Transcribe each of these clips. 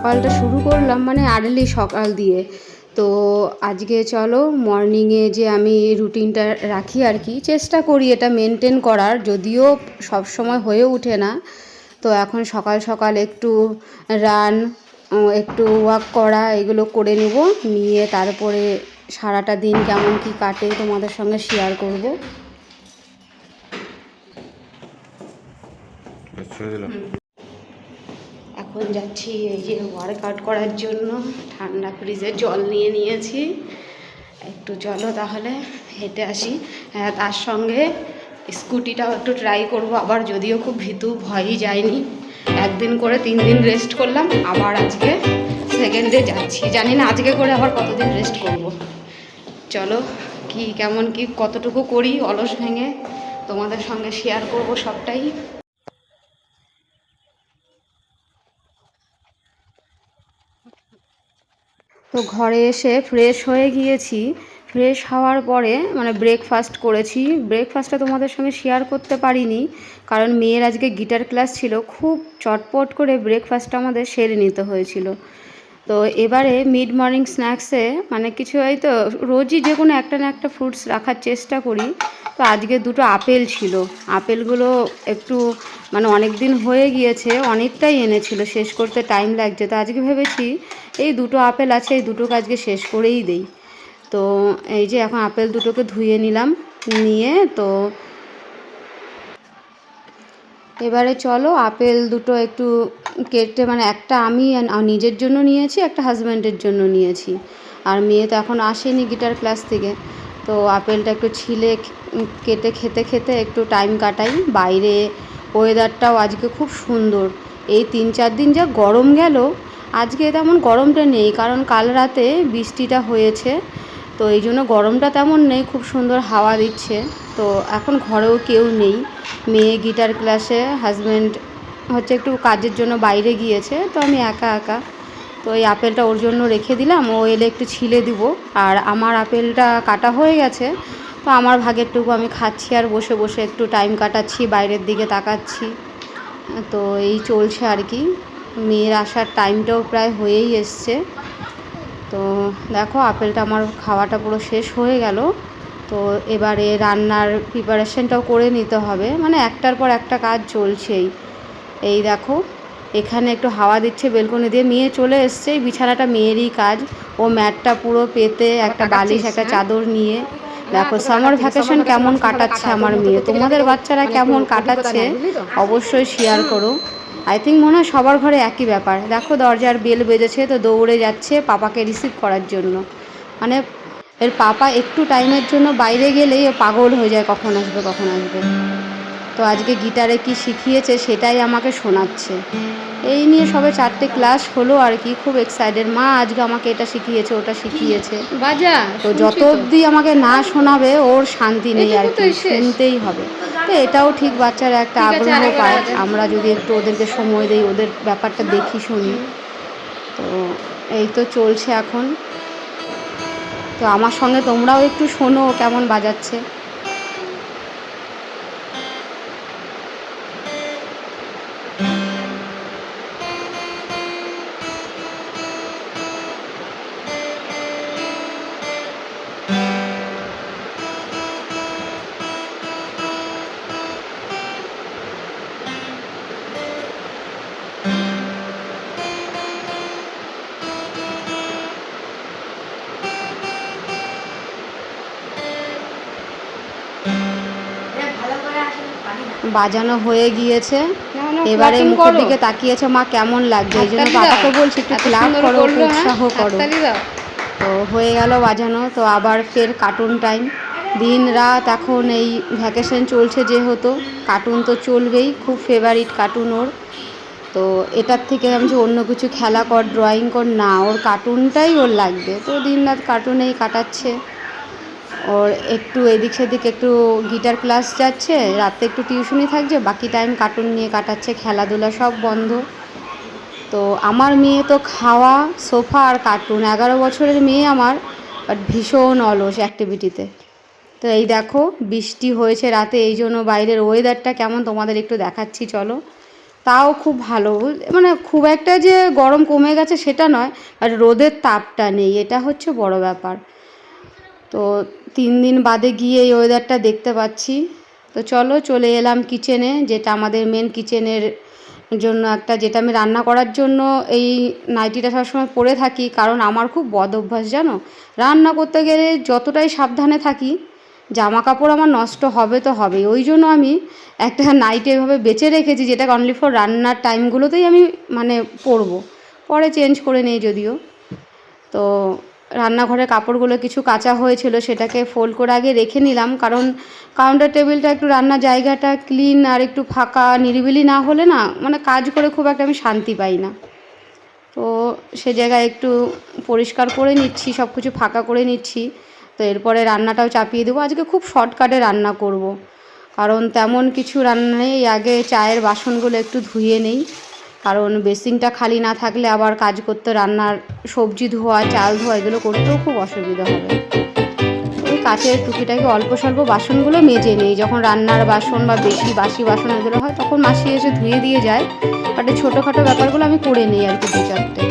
সকালটা শুরু করলাম মানে আর্লি সকাল দিয়ে। তো আজকে চলো মর্নিংয়ে যে আমি রুটিনটা রাখি আর কি চেষ্টা করি এটা মেনটেন করার যদিও সব সময় হয়ে ওঠে না। তো এখন সকাল সকাল একটু রান একটু ওয়াক করা এগুলো করে নেব। নিয়ে তারপরে সারাটা দিন কেমন কি কাটে তোমাদের সঙ্গে শেয়ার করব। এখন যাচ্ছি এই যে ওয়ার্কআউট করার জন্য। ঠান্ডা ফ্রিজে জল নিয়ে নিয়েছি। একটু চলো তাহলে, হেঁটে আসি। হ্যাঁ তার সঙ্গে স্কুটিটাও একটু ট্রাই করব আবার, যদিও খুব ভীতু, ভয়ই যায়নি। একদিন করে তিন দিন রেস্ট করলাম। আবার আজকে সেকেন্ড যাচ্ছি। জানি না আজকে করে আবার কতদিন রেস্ট করব। চলো, কি, কেমন, কি, কতটুকু করি অলস ভেঙে তোমাদের সঙ্গে শেয়ার করব সবটাই। তো ঘরে এসে ফ্রেশ হয়ে গিয়েছি। ফ্রেশ হওয়ার পরে মানে ব্রেকফাস্ট করেছি। ব্রেকফাস্টটা তোমাদের সঙ্গে শেয়ার করতে পারিনি। কারণ মেয়ের আজকে গিটার ক্লাস ছিল। খুব চটপট করে ব্রেকফাস্টটা আমাদের সেরে নিতে হয়েছিল। তো এবারে মিড মর্নিং স্ন্যাক্সে মানে কিছু হয়তো রোজই যে কোনো একটা না একটা ফ্রুটস রাখার চেষ্টা করি। তো আজকে দুটো আপেল ছিল। আপেলগুলো একটু মানে অনেক দিন হয়ে গিয়েছে, অনেকটাই এনেছিল, শেষ করতে টাইম লাগছে। তো আজকে ভেবেছি এই দুটো আপেল আছে, এই দুটোকে আজকে শেষ করেই দেই। তো এই যে এখন আপেল দুটোকে ধুয়ে নিলাম, নিয়ে তো এবারে চলো আপেল দুটো একটু কেটে মানে একটা আমি নিজের জন্য নিয়েছি, একটা হাজব্যান্ডের জন্য নিয়েছি। আর মেয়ে তো এখন আসেনি গিটার ক্লাস থেকে। তো আপেলটা একটু ছিলে কেটে খেতে খেতে একটু টাইম কাটাই। বাইরে ওয়েদারটাও আজকে খুব সুন্দর। এই তিন চার দিন যা গরম গেল, আজকে তেমন গরমটা নেই কারণ কাল রাতে বৃষ্টিটা হয়েছে। তো এই জন্য গরমটা তেমন নেই, খুব সুন্দর হাওয়া দিচ্ছে। তো এখন ঘরেও কেউ নেই। মেয়ে গিটার ক্লাসে হাজব্যান্ড হচ্ছে একটু কাজের জন্য বাইরে গিয়েছে, তো আমি একা একা তো এই আপেলটা ওর জন্য রেখে দিলাম। ও এলে একটু ছিলে দিব। আর আমার আপেলটা কাটা হয়ে গেছে। তো আমার ভাগেরটুকু আমি খাচ্ছি আর বসে বসে একটু টাইম কাটাচ্ছি, বাইরের দিকে তাকাচ্ছি। তো এই চলছে আর কি। মেয়ের আসার টাইমটাও প্রায় হয়েই এসছে। তো দেখো, আপেলটা আমার খাওয়াটা পুরো শেষ হয়ে গেল। তো এবারে রান্নার প্রিপারেশনটাও করে নিতে হবে। মানে একটার পর একটা কাজ চলছেই। এই দেখো এখানে একটু হাওয়া দিচ্ছে বেলকনি দিয়ে মেয়ে চলে এসছে। বিছানাটা মেয়েরই কাজ। ও ম্যাটটা পুরো পেতে একটা বালিশ একটা চাদর নিয়ে। দেখো সামার ভ্যাকেশন কেমন কাটাচ্ছে আমার মেয়ে? তোমাদের বাচ্চারা কেমন কাটাচ্ছে অবশ্যই শেয়ার করো। আই থিঙ্ক মনে হয় সবার ঘরে একই ব্যাপার। দেখো দরজার বেল বেজেছে তো দৌড়ে যাচ্ছে পাপাকে রিসিভ করার জন্য। মানে এর পাপা একটু টাইমের জন্য বাইরে গেলেই ও পাগল হয়ে যায় কখন আসবে কখন আসবে। তো আজকে গিটারে কি শিখিয়েছে সেটাই আমাকে শোনাচ্ছে। এই নিয়ে সবে চারটে ক্লাস হলো আর কি খুব এক্সাইটেড মা আজকে আমাকে এটা শিখিয়েছে ওটা শিখিয়েছে। বাজা তো যত অবধি আমাকে না শোনাবে ওর শান্তি নেই আর কি। শুনতেই হবে। তো এটাও ঠিক বাচ্চারা একটা আগ্রহ পায়। আমরা যদি একটু ওদেরকে সময় দিই ওদের ব্যাপারটা দেখি শুনি। তো এই তো চলছে এখন। তো আমার সঙ্গে তোমরাও একটু শোনো কেমন বাজাচ্ছে। বাজানো হয়ে গিয়েছে। এবারে মুখের। দিকে তাকিয়েছে মা কেমন লাগছে? এই জন্য। বাবাকে বলছি একটু ক্লাপ করো হ্যাঁ? উৎসাহ করো। তো হয়ে গেল বাজানো তো আবার ফের কার্টুন টাইম দিন রাত এখন এই ভ্যাকেশন চলছে যেহেতু কার্টুন তো চলবেই খুব ফেভারিট কার্টুন ওর। তো এটার থেকে আমি যে অন্য কিছু খেলা কর ড্রয়িং কর না ওর কার্টুনটাই ওর লাগবে। তো দিন রাত কার্টুনেই কাটাচ্ছে। ওর একটু এদিক সেদিক একটু গিটার ক্লাস যাচ্ছে, রাতে একটু টিউশনি থাকছে, বাকি টাইম কার্টুন নিয়ে কাটাচ্ছে, খেলাধুলা সব বন্ধ। তো আমার মেয়ে তো খাওয়া, সোফা আর কার্টুন এগারো বছরের মেয়ে আমার বাট ভীষণ অলস অ্যাক্টিভিটিতে তো। এই দেখো, বৃষ্টি হয়েছে রাতে, এই জন্য বাইরের ওয়েদারটা কেমন তোমাদের একটু দেখাচ্ছি, চলো। তাও খুব ভালো মানে খুব একটা যে গরম কমে গেছে সেটা নয়, আর রোদের তাপটা নেই, এটা হচ্ছে বড় ব্যাপার। তো তিন দিন বাদে গিয়ে এই ওয়েদারটা দেখতে পাচ্ছি। তো চলো চলে এলাম কিচেনে যেটা আমাদের মেন কিচেনের জন্য একটা, যেটা আমি রান্না করার জন্য এই নাইটিটা সবসময় পরে থাকি, কারণ আমার খুব বদ অভ্যাস, জানো? রান্না করতে গেলে যতটাই সাবধানে থাকি জামা কাপড় আমার নষ্ট হবে তো হবেই। ওই জন্য আমি একটা নাইটি এভাবে বেঁচে রেখেছি, যেটা অনলি ফর রান্নার টাইমগুলোতেই আমি মানে পরবো পরে চেঞ্জ করে নেই যদিও। তো রান্নাঘরের কাপড়গুলো কিছু কাঁচা হয়েছিল সেটাকে ফোল্ড করে আগে রেখে নিলাম, কারণ কাউন্টার টেবিলটা একটু রান্নার জায়গাটা ক্লিন আর একটু ফাঁকা নিরিবিলি না হলে না মানে কাজ করে খুব একটা আমি শান্তি পাই না। তো সে জায়গায় একটু পরিষ্কার করে নিচ্ছি সব কিছু ফাঁকা করে নিচ্ছি। তো এরপরে রান্নাটাও চাপিয়ে দেবো। আজকে খুব শর্টকাটে রান্না করব। কারণ তেমন কিছু রান্না নেই। আগে চায়ের বাসনগুলো একটু ধুয়ে নেই। কারণ বেসিনটা খালি না থাকলে আবার কাজ করতে, রান্নার সবজি ধোয়া, চাল ধোয়া, এগুলো করতেও খুব অসুবিধা হবে। ওই কাচের টুকিটাকে অল্প স্বল্প বাসনগুলো মেজে নেই। যখন রান্নার বাসন বা বেশি বাসি বাসন এগুলো হয়, তখন মাসি এসে ধুয়ে দিয়ে যায়। বাট ছোটোখাটো ব্যাপারগুলো আমি করে নিই আর কি দু চারটে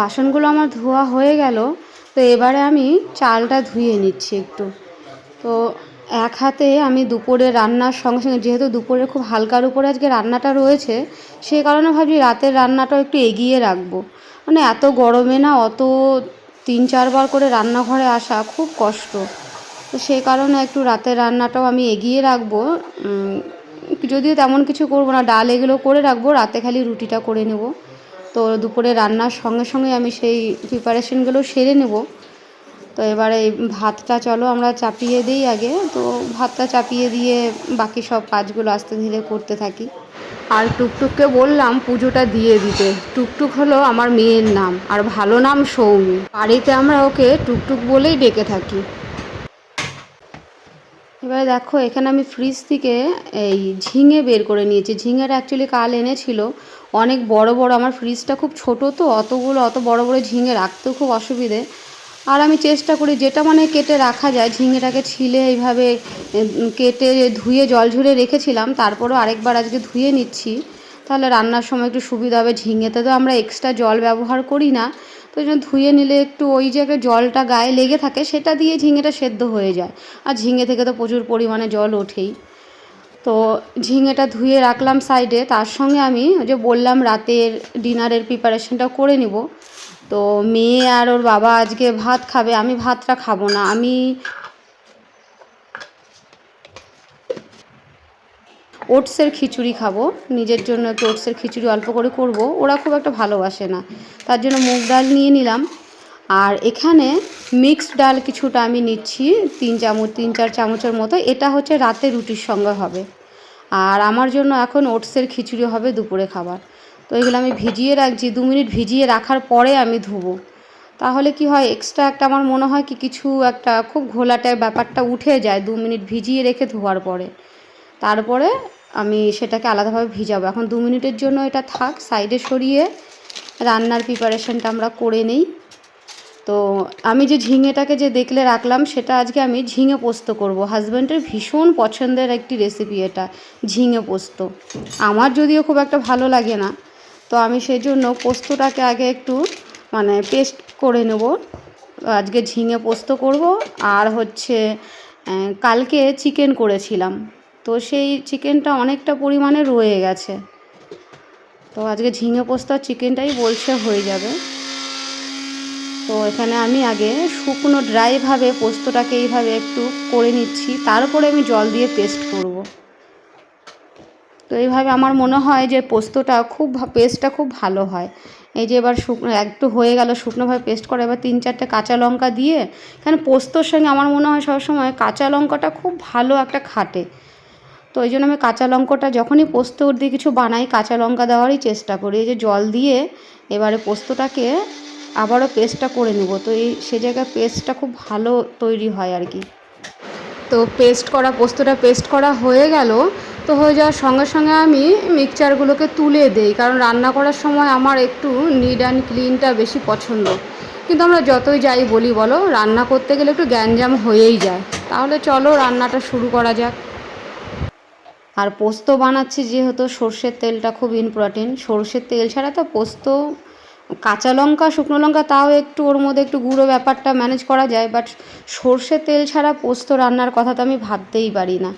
বাসনগুলো আমার ধোয়া হয়ে গেল, তো এবারে আমি চালটা ধুয়ে নিচ্ছি একটু। তো এক হাতে আমি দুপুরে রান্নার সঙ্গে সঙ্গে, যেহেতু দুপুরে খুব হালকার উপরে আজকে রান্নাটা রয়েছে সেই কারণে ভাবছি রাতের রান্নাটাও একটু এগিয়ে রাখব। মানে এত গরমে না, অত তিন চারবার করে রান্নাঘরে আসা খুব কষ্ট। তো সেই কারণে একটু রাতের রান্নাটাও আমি এগিয়ে রাখব। যদিও তেমন কিছু করব না, ডাল এগুলো করে রাখব, রাতে খালি রুটিটা করে নেব। তো দুপুরে রান্নার সঙ্গে সঙ্গে আমি সেই প্রিপারেশনগুলো সেরে নেব। তো এবারে ভাতটা চলো আমরা চাপিয়ে দিই আগে। তো ভাতটা চাপিয়ে দিয়ে বাকি সব কাজগুলো আস্তে ধীরে করতে থাকি। আর টুকটুককে বললাম পুজোটা দিয়ে দিতে। টুকটুক হলো আমার মেয়ের নাম আর ভালো নাম সৌমি। বাড়িতে আমরা ওকে টুকটুক বলেই ডেকে থাকি। এবারে দেখো, এখানে আমি ফ্রিজ থেকে এই ঝিঙে বের করে নিয়েছি। ঝিঙেটা অ্যাকচুয়ালি কাল এনেছিল। অনেক বড় বড়, আমার ফ্রিজটা খুব ছোট তো, অতগুলো, অত বড় বড় ঝিঙে রাখতেও খুব অসুবিধে। আর আমি চেষ্টা করি, যেটা মানে কেটে রাখা যায়, ঝিঙেটাকে ছিলে এইভাবে কেটে ধুয়ে জল ঝরে রেখেছিলাম, তারপরেও আরেকবার আজকে ধুয়ে নিচ্ছি। তাহলে রান্নার সময় একটু সুবিধা হবে ঝিঙেতে তো আমরা এক্সট্রা জল ব্যবহার করি না। তো ওই জন্য ধুয়ে নিলে একটু ওই যে একটা জলটা গায়ে লেগে থাকে, সেটা দিয়ে ঝিঙেটা সেদ্ধ হয়ে যায়। আর ঝিঙে থেকে তো প্রচুর পরিমাণে জল ওঠেই। তো ঝিঙেটা ধুয়ে রাখলাম সাইডে, তার সঙ্গে আমি ওই যে বললাম রাতের ডিনারের প্রিপারেশনটা করে নিব। তো মেয়ে আর ওর বাবা আজকে ভাত খাবে, আমি ভাতটা খাব না। আমি ওটসের খিচুড়ি খাব। নিজের জন্য একটু ওটসের খিচুড়ি অল্প করে করব। ওরা খুব একটা ভালোবাসে না। তার জন্য মুগ ডাল নিয়ে নিলাম। আর এখানে মিক্সড ডাল কিছুটা আমি নিচ্ছি, তিন চামচ, তিন চার চামচের মতো। এটা হচ্ছে রাতে রুটির সঙ্গে হবে। আর আমার জন্য এখন ওটসের খিচুড়ি হবে দুপুরে খাবার। তো এগুলো আমি ভিজিয়ে রাখছি। দু মিনিট ভিজিয়ে রাখার পরে আমি ধুবো। তাহলে কি হয় এক্সট্রা একটা আমার মনে হয় কি কিছু একটা খুব ঘোলাটায় ব্যাপারটা উঠে যায়। দু মিনিট ভিজিয়ে রেখে ধোয়ার পরে। তারপরে আমি সেটাকে আলাদাভাবে ভিজাবো। এখন দু মিনিটের জন্য এটা থাক, সাইডে সরিয়ে রান্নার প্রিপারেশনটা আমরা করে নিই। তো আমি যে ঝিঙেটাকে যে দেখলে রাখলাম, সেটা আজকে আমি ঝিঙে পোস্ত করব। হাজব্যান্ডের ভীষণ পছন্দের একটি রেসিপি এটা, ঝিঙে পোস্ত। আমার যদিও খুব একটা ভালো লাগে না, তো আমি সেই জন্য পোস্তটাকে আগে একটু মানে পেস্ট করে নেব। আজকে ঝিঙে পোস্ত করব, আর হচ্ছে কালকে চিকেন করেছিলাম। তো সেই চিকেনটা অনেকটা পরিমাণে রয়ে গেছে। তো আজকে ঝিঙে পোস্তার চিকেনটাই বলছে হয়ে যাবে। তো এখানে আমি আগে শুকনো ড্রাইভাবে পোস্তটাকে এইভাবে একটু করে নিচ্ছি, তারপরে আমি জল দিয়ে পেস্ট করব। তো এইভাবে আমার মনে হয় যে পোস্তটা খুব পেস্টটা খুব ভালো হয়। এই যে এবার শুকনো, একটু হয়ে গেল শুকনোভাবে পেস্ট করে, এবার তিন চারটে কাঁচা লঙ্কা দিয়ে কারণ পোস্তর সঙ্গে আমার মনে হয় সবসময় কাঁচা লঙ্কাটা খুব ভালো একটা খাটে। তো ওই জন্য আমি কাঁচা লঙ্কাটা যখনই পোস্তর দিয়ে কিছু বানাই, কাঁচা লঙ্কা দেওয়ারই চেষ্টা করি। এই যে জল দিয়ে এবারে পোস্তটাকে আবারও পেস্টটা করে নেব। তো এই, সে জায়গায় পেস্টটা খুব ভালো তৈরি হয় আর কি। তো পেস্ট করা, পোস্তটা পেস্ট করা হয়ে গেল। তো হয়ে যাওয়ার সঙ্গে সঙ্গে আমি মিক্সচারগুলোকে তুলে দেই। কারণ রান্না করার সময় আমার একটু নিড অ্যান্ড ক্লিনটা বেশি পছন্দ। কিন্তু আমরা যতই যাই বলি, বলো, রান্না করতে গেলে একটু গ্যাঞ্জাম হয়েই যায়। তাহলে চলো রান্নাটা শুরু করা যাক। আর পোস্ত বানাচ্ছি যেহেতু সর্ষের তেলটা খুব ইম্পর্টেন্ট সর্ষের তেল ছাড়া তো পোস্ত, কাঁচা লঙ্কা, শুকনো লঙ্কা, তাও একটু ওর মধ্যে একটু গুঁড়ো ব্যাপারটা ম্যানেজ করা যায় বাট সর্ষের তেল ছাড়া পোস্ত রান্নার কথা তো আমি ভাবতেই পারি না।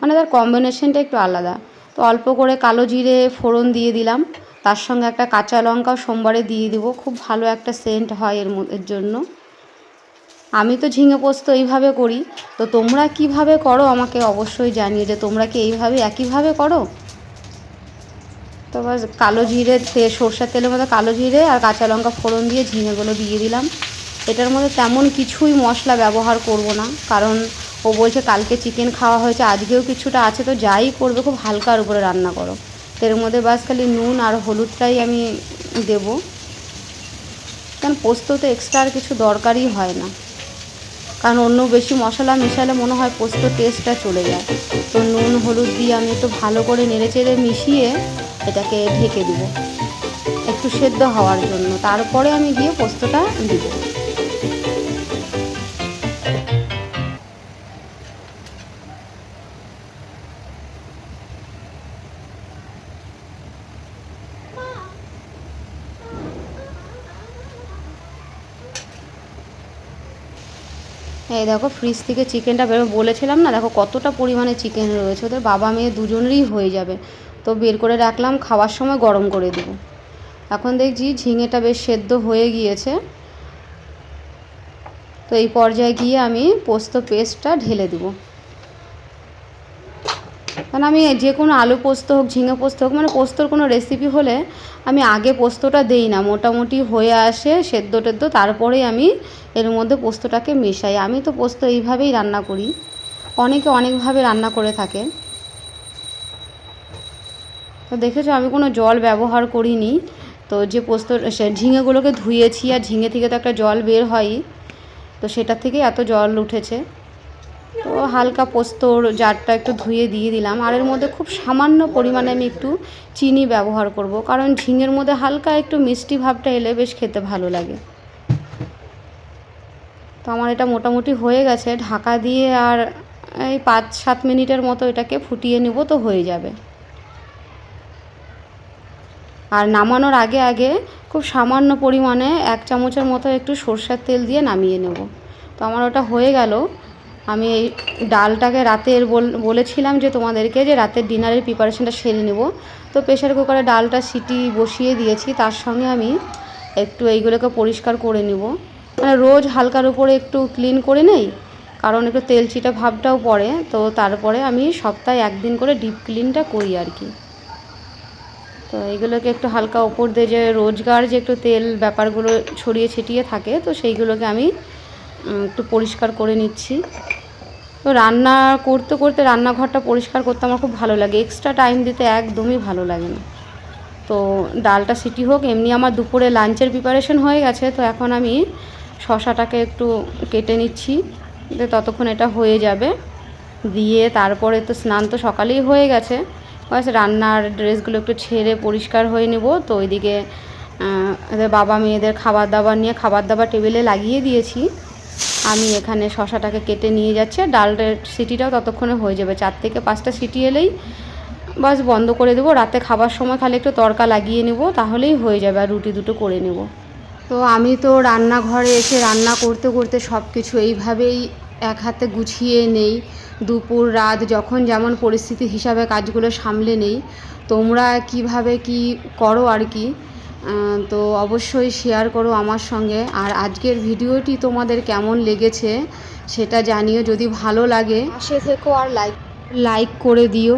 মানে তার কম্বিনেশনটা একটু আলাদা। তো অল্প করে কালো জিরে, ফোড়ন দিয়ে দিলাম। তার সঙ্গে একটা কাঁচা লঙ্কাও সোমবারে দিয়ে দিব। খুব ভালো একটা সেন্ট হয় এর জন্য। আমি তো ঝিঙে পোস্ত এইভাবে করি। তো তোমরা কীভাবে করো আমাকে অবশ্যই জানিয়ে যে তোমরা কি এইভাবে একইভাবে করো? তো কালো জিরে তে সর্ষের তেলের মধ্যে কালো জিরে আর কাঁচা লঙ্কা ফোড়ন দিয়ে ঝিঙেগুলো দিয়ে দিলাম। এটার মধ্যে তেমন কিছুই মশলা ব্যবহার করব না। কারণ ও বলছে কালকে চিকেন খাওয়া হয়েছে, আজকেও কিছুটা আছে, তো যাই করবে, খুব হালকার উপরে রান্না করো। এর মধ্যে বাস খালি নুন আর হলুদটাই আমি দেব। কারণ পোস্ত তো এক্সট্রা আর কিছু দরকারই হয় না। কারণ অন্য বেশি মশলা মেশালে মনে হয় পোস্ত টেস্টটা চলে যায়। তো নুন, হলুদ দিয়ে আমি একটু ভালো করে নেড়ে চেড়ে মিশিয়ে এটাকে ঢেকে দেবো। একটু সেদ্ধ হওয়ার জন্য। তারপরে আমি গিয়ে পোস্তটা দিব। এই দেখো ফ্রিজ থেকে চিকেনটা বেরো, বলেছিলাম না, দেখো কতটা পরিমাণে চিকেন রয়েছে, ওদের বাবা মেয়ে দুজনেরই হয়ে যাবে। তো বের করে রাখলাম, খাওয়ার সময় গরম করে দেবো। এখন দেখছি ঝিঙেটা বেশ সেদ্ধ হয়ে গিয়েছে। তো এই পর্যায়ে গিয়ে আমি পোস্ত পেস্টটা ঢেলে দেবো। কারণ আমি যে কোনো আলু পোস্ত হোক, ঝিঙে পোস্ত হোক মানে পোস্তর কোনো রেসিপি হলে আমি আগে পোস্তটা দেই না। মোটামুটি হয়ে আসে সেদ্ধ টেদ্ধ, তারপরেই আমি এর মধ্যে পোস্তটাকে মেশাই। আমি তো পোস্ত এইভাবেই রান্না করি। অনেকে অনেকভাবে রান্না করে থাকে। তো দেখেছ, আমি কোনো জল ব্যবহার করিনি। তো যে পোস্ত, সে ঝিঙেগুলোকে ধুয়েছি, আর ঝিঙে থেকে তো একটা জল বের হয়ই। তো সেটার থেকে এত জল উঠেছে। তো হালকা পোস্তর জারটা একটু ধুয়ে দিয়ে দিলাম। আর এর মধ্যে খুব সামান্য পরিমাণে আমি একটু চিনি ব্যবহার করব, কারণ ঝিঙের মধ্যে হালকা একটু মিষ্টি ভাবটা এলে বেশ খেতে ভালো লাগে। তো আমার এটা মোটামুটি হয়ে গেছে, ঢাকা দিয়ে আর এই পাঁচ সাত মিনিটের মতো এটাকে ফুটিয়ে নেব তো হয়ে যাবে। আর নামানোর আগে আগে খুব সামান্য পরিমাণে এক চামচের মতো একটু সর্ষের তেল দিয়ে নামিয়ে নেব। তো আমার ওটা হয়ে গেল। আমি এই ডালটাকে রাতের বলেছিলাম যে তোমাদেরকে যে রাতের ডিনারের প্রিপারেশনটা সেরে নেব। তো প্রেশার কুকারে ডালটা সিটি বসিয়ে দিয়েছি, তার সঙ্গে আমি একটু এইগুলোকে পরিষ্কার করে নেব। মানে রোজ হালকার উপরে একটু ক্লিন করে নেই, কারণ একটু তেল চিটা ভাবটাও পড়ে, তো তারপরে আমি সপ্তাহে একদিন করে ডিপ ক্লিনটা করি আর কি। তো এইগুলোকে একটু হালকা ওপর দিয়ে যে রোজগার যে একটু তেল ব্যাপারগুলো ছড়িয়ে ছিটিয়ে থাকে, তো সেইগুলোকে আমি একটু পরিষ্কার করে নিচ্ছি। তো রান্না করতে করতে রান্নাঘরটা পরিষ্কার করতে আমার খুব ভালো লাগে। এক্সট্রা টাইম দিতে একদমই ভালো লাগে না। তো ডালটা সিটি হোক, এমনি আমার দুপুরে লাঞ্চের প্রিপারেশন হয়ে গেছে, তো এখন আমি শশাটাকে একটু কেটে নিচ্ছি। ততক্ষণ এটা হয়ে যাবে। দিয়ে তারপরে তো স্নান তো সকালেই হয়ে গেছে। বাস রান্নার ড্রেসগুলো একটু ছেড়ে পরিষ্কার হয়ে নেব। তো ওইদিকে বাবা মেয়েদের খাবার দাবার নিয়ে খাবার দাবার টেবিলে লাগিয়ে দিয়েছি। আমি এখানে শশাটাকে কেটে নিয়ে যাচ্ছে ডালের সিটিটাও ততক্ষণে হয়ে যাবে। চার থেকে পাঁচটা সিটি এলেই বাস বন্ধ করে দেবো। রাতে খাবার সময় খালি একটু তড়কা লাগিয়ে নেব, তাহলেই হয়ে যাবে আর রুটি দুটো করে নেব। তো আমি তো রান্নাঘরে এসে রান্না করতে করতে সব কিছু এইভাবেই এক হাতে গুছিয়ে নেই। দুপুর, রাত যখন যেমন পরিস্থিতি হিসাবে কাজগুলো সামলে নেই, তোমরা কীভাবে কি করো আর কি? তো অবশ্যই শেয়ার করো আমার সঙ্গে। আর আজকের ভিডিওটি তোমাদের কেমন লেগেছে সেটা জানিও, যদি ভালো লাগে। সে থেকেও আর লাইক লাইক করে দিও।